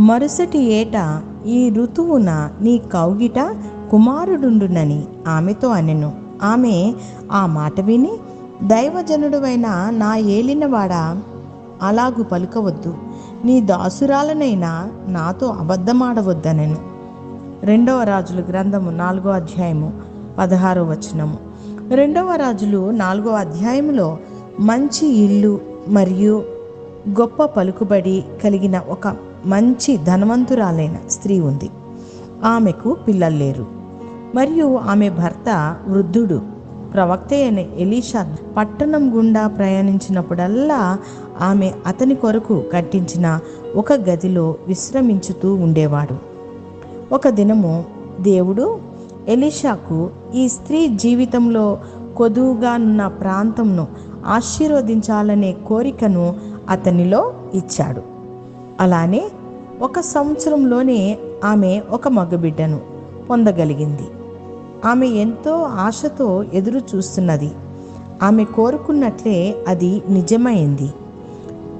మరుసటి ఏట ఈ ఋతువున నీ కౌగిట కుమారుడుండునని ఆమెతో అనెను. ఆమె ఆ మాట విని దైవజనుడువైన నా ఏలినవాడ అలాగు పలుకవద్దు. నీ దాసురాలనైనా నాతో అబద్ధమాడవద్దనెను. రెండవ రాజుల గ్రంథము నాలుగో అధ్యాయము పదహారో వచనము. రెండవ రాజులు నాలుగో అధ్యాయములో మంచి ఇల్లు మరియు గొప్ప పలుకుబడి కలిగిన ఒక మంచి ధనవంతురాలైన స్త్రీ ఉంది. ఆమెకు పిల్లలు లేరు. మరియు ఆమె భర్త వృద్ధుడు. ప్రవక్త అయిన ఎలీషా పట్టణం గుండా ప్రయాణించినప్పుడల్లా ఆమె అతని కొరకు కట్టించిన ఒక గదిలో విశ్రమించుతూ ఉండేవాడు. ఒక దినము దేవుడు ఎలీషాకు ఈ స్త్రీ జీవితంలో కొదువుగా ఉన్న ప్రాంతంను ఆశీర్వదించాలనే కోరికను అతనిలో ఇచ్చాడు. అలానే ఒక సంవత్సరంలోనే ఆమె ఒక మగబిడ్డను పొందగలిగింది. ఆమె ఎంతో ఆశతో ఎదురు చూస్తున్నది. ఆమె కోరుకున్నట్లే అది నిజమైంది.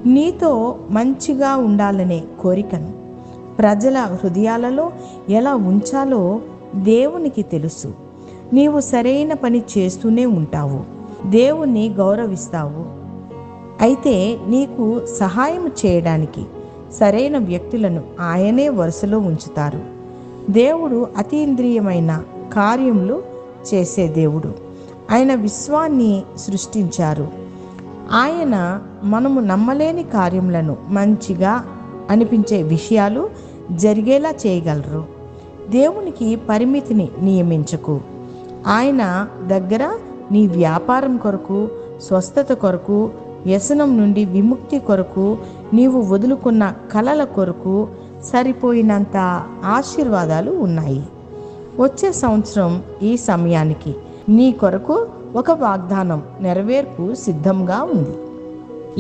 నీతో మంచిగా ఉండాలనే కోరికను ప్రజల హృదయాలలో ఎలా ఉంచాలో దేవునికి తెలుసు. నీవు సరైన పని చేస్తూనే ఉంటావు. దేవుణ్ణి గౌరవిస్తావు. అయితే నీకు సహాయం చేయడానికి సరైన వ్యక్తులను ఆయనే వరుసలో ఉంచుతారు. దేవుడు అతీంద్రియమైన కార్యములు చేసే దేవుడు. ఆయన విశ్వాన్ని సృష్టించారు. ఆయన మనము నమ్మలేని కార్యములను మంచిగా అనిపించే విషయాలు జరిగేలా చేయగలరు. దేవునికి పరిమితిని నియమించకు. ఆయన దగ్గర నీ వ్యాపారం కొరకు స్వస్థత కొరకు వ్యసనం నుండి విముక్తి కొరకు నీవు వదులుకున్న కలల కొరకు సరిపోయినంత ఆశీర్వాదాలు ఉన్నాయి. వచ్చే సంవత్సరం ఈ సమయానికి నీ కొరకు ఒక వాగ్దానం నెరవేర్పు సిద్ధంగా ఉంది.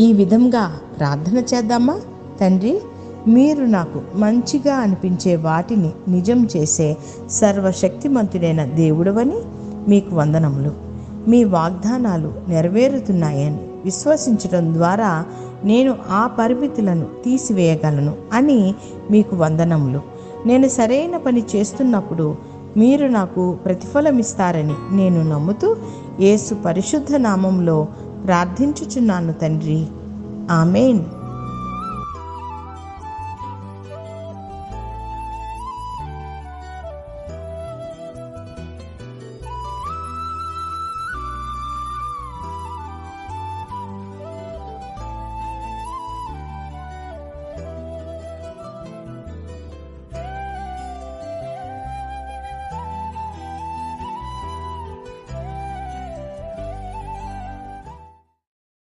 ఈ విధంగా ప్రార్థన చేద్దామా? తండ్రి మీరు నాకు మంచిగా అనిపించే వాటిని నిజం చేసే సర్వశక్తిమంతుడైన దేవుడవని మీకు వందనములు. మీ వాగ్దానాలు నెరవేరుతున్నాయని విశ్వసించడం ద్వారా నేను ఆ పరిమితులను తీసివేయగలను అని మీకు వందనములు. నేను సరైన పని చేస్తున్నప్పుడు మీరు నాకు ప్రతిఫలమిస్తారని నేను నమ్ముతూ యేసు పరిశుద్ధ నామంలో ప్రార్థించుచున్నాను తండ్రి. ఆమెన్.